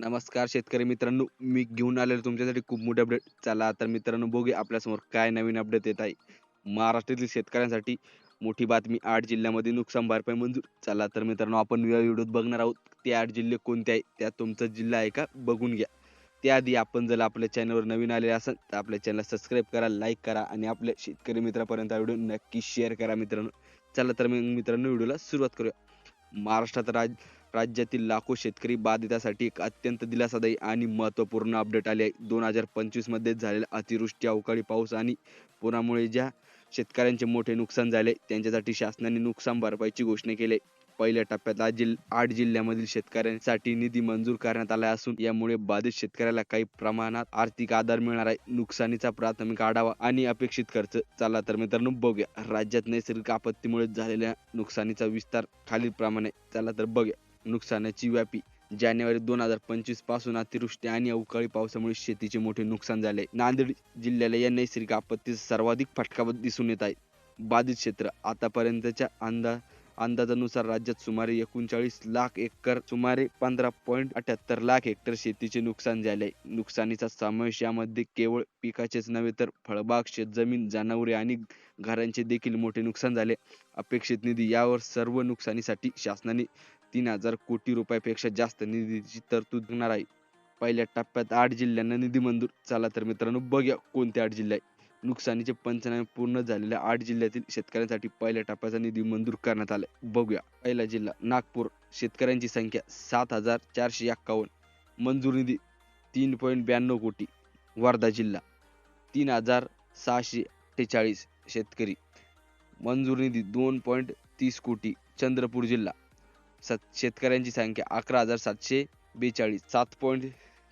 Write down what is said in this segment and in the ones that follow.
नमस्कार शेतकरी मित्रांनो मी घेऊन आलेलो तुमच्यासाठी खूप मोठे अपडेट चला तर मित्रांनो बघूया आपल्यासमोर काय नवीन अपडेट येत आहे. महाराष्ट्रातील शेतकऱ्यांसाठी मोठी बातमी आठ जिल्ह्यामध्ये नुकसान भरपाई मंजूर. चला तर मित्रांनो आपण या व्हिडिओत बघणार आहोत ते आठ जिल्हे कोणते आहे त्यात तुमचा जिल्हा आहे का बघून घ्या. त्याआधी आपण जर आपल्या चॅनलवर नवीन आले असाल तर आपल्या चॅनल सबस्क्राईब करा लाईक करा आणि आपल्या शेतकरी मित्रापर्यंत व्हिडिओ नक्की शेअर करा मित्रांनो. चला तर मग मित्रांनो व्हिडिओला सुरुवात करूया. महाराष्ट्रात राज राज्यातील लाखो शेतकरी बाधितासाठी एक अत्यंत दिलासादायी आणि महत्त्वपूर्ण अपडेट आले आहे. दोन हजार पंचवीसमध्ये झालेला झालेल्या अतिवृष्टी अवकाळी पाऊस आणि पुरामुळे ज्या शेतकऱ्यांचे मोठे नुकसान झाले त्यांच्यासाठी शासनाने नुकसान भरपाईची घोषणा केली आहे. पहिल्या टप्प्यात आज जिल आठ जिल्ह्यामधील शेतकऱ्यांसाठी निधी मंजूर करण्यात आला असून यामुळे बाधित शेतकऱ्याला काही प्रमाणात आर्थिक आधार मिळणार आहे. नुकसानीचा प्राथमिक आढावा आणि अपेक्षित खर्च. चला तर मित्रांनो बघूया. राज्यात नैसर्गिक आपत्तीमुळे झालेल्या नुकसानीचा विस्तार खालीलप्रमाणे. चला तर बघूया. नुकसानाची व्यापी. जानेवारी दोन हजार पंचवीसपासून अतिवृष्टी आणि अवकाळी पावसामुळे शेतीचे मोठे नुकसान झाले. नांदेड जिल्ह्याला या नैसर्गिक आपत्तीचा सर्वाधिक फटका दिसून येत आहे. बाधित क्षेत्र. आतापर्यंतच्या अंदाज अंदाजानुसार राज्यात सुमारे एकोणचाळीस लाख एकर सुमारे पंधरा पॉईंट अठ्याहत्तर लाख हेक्टर शेतीचे नुकसान झाले. आहे. नुकसानीचा समावेश यामध्ये केवळ पिकाचेच नव्हे तर फळबाग शेतजमीन जनावरे आणि घरांचे देखील मोठे नुकसान झाले. अपेक्षित निधी यावर सर्व नुकसानीसाठी शासनाने तीन हजार कोटी रुपयापेक्षा जास्त निधीची तरतूद होणार आहे. पहिल्या टप्प्यात आठ जिल्ह्यांना निधी मंजूर चला तर मित्रांनो बघूया कोणते आठ जिल्हे आहे नुकसानीचे पंचनामे पूर्ण झालेल्या आठ जिल्ह्यातील शेतकऱ्यांसाठी पहिल्या टप्प्याचा निधी मंजूर करण्यात आला बघूया. पहिला जिल्हा नागपूर शेतकऱ्यांची संख्या सात हजार चारशे एक्कावन्न मंजूर निधी तीन पॉईंट ब्याण्णव कोटी. वर्धा जिल्हा तीन हजार सहाशे अठ्ठेचाळीस शेतकरी मंजूर निधी दोन पॉईंट तीस कोटी. चंद्रपूर जिल्हा सत शेतकऱ्यांची संख्या अकरा हजार सातशे बेचाळीस. सात पॉईंट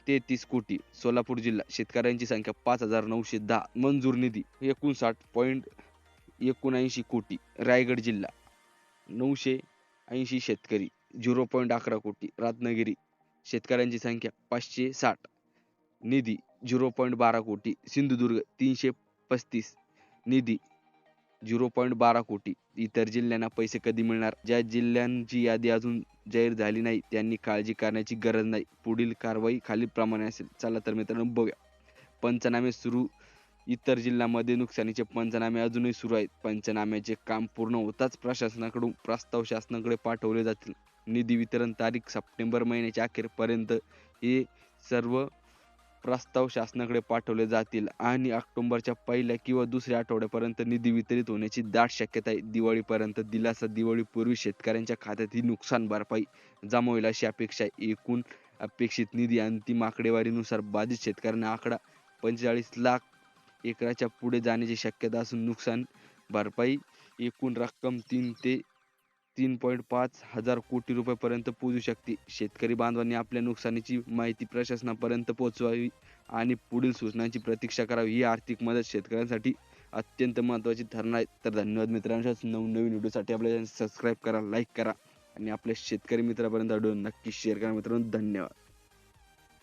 तेहतीस कोटी. सोलापूर जिल्हा शेतकऱ्यांची संख्या पाच हजार नऊशे दहा. मंजूर निधी एकोणसाठ पॉईंट एकोणऐंशी कोटी. रायगड जिल्हा नऊशे ऐंशी शेतकरी. झिरो पॉईंट अकरा कोटी. रत्नागिरी शेतकऱ्यांची संख्या पाचशे साठ. निधी झिरो पॉईंट बारा कोटी. सिंधुदुर्ग तीनशे पस्तीस. निधी झिरो पॉईंट बारा कोटी. इतर जिल्ह्यांना पैसे कधी मिळणार? ज्या जिल्ह्यांची यादी अजून जाहीर झाली नाही त्यांनी काळजी करण्याची गरज नाही. पुढील कारवाई खालीलप्रमाणे असेल. चला तर मित्रांनो बघूया. पंचनामे सुरू. इतर जिल्ह्यामध्ये नुकसानीचे पंचनामे अजूनही सुरू आहेत. पंचनाम्याचे काम पूर्ण होताच प्रशासनाकडून प्रस्ताव शासनाकडे पाठवले जातील. निधी वितरण तारीख सप्टेंबर महिन्याच्या अखेरपर्यंत हे सर्व प्रस्ताव शासनाकडे पाठवले जातील आणि ऑक्टोबरच्या पहिल्या किंवा दुसऱ्या आठवड्यापर्यंत निधी वितरित होण्याची दाट शक्यता आहे. दिवाळीपर्यंत दिलासा दिवाळीपूर्वी शेतकऱ्यांच्या खात्यात ही नुकसान भरपाई जमा होईल अशी अपेक्षा आहे. एकूण अपेक्षित निधी अंतिम आकडेवारीनुसार बाधित शेतकऱ्यांना आकडा पंचेचाळीस लाख एकराच्या पुढे जाण्याची शक्यता असून नुकसान भरपाई एकूण रक्कम तीन ते तीन पॉईंट पाच हजार कोटी रुपयापर्यंत पोहोचू शकते. शेतकरी बांधवांनी आपल्या नुकसानीची माहिती प्रशासनापर्यंत पोहोचवावी आणि पुढील सूचनांची प्रतीक्षा करावी ही आर्थिक मदत शेतकऱ्यांसाठी अत्यंत महत्त्वाची ठरणार आहे. तर धन्यवाद मित्रांनो. नवनवीन व्हिडिओसाठी आपल्या चॅनल सबस्क्राईब करा लाईक करा आणि आपल्या शेतकरी मित्रापर्यंत व्हिडिओ नक्की शेअर करा मित्रांनो. धन्यवाद.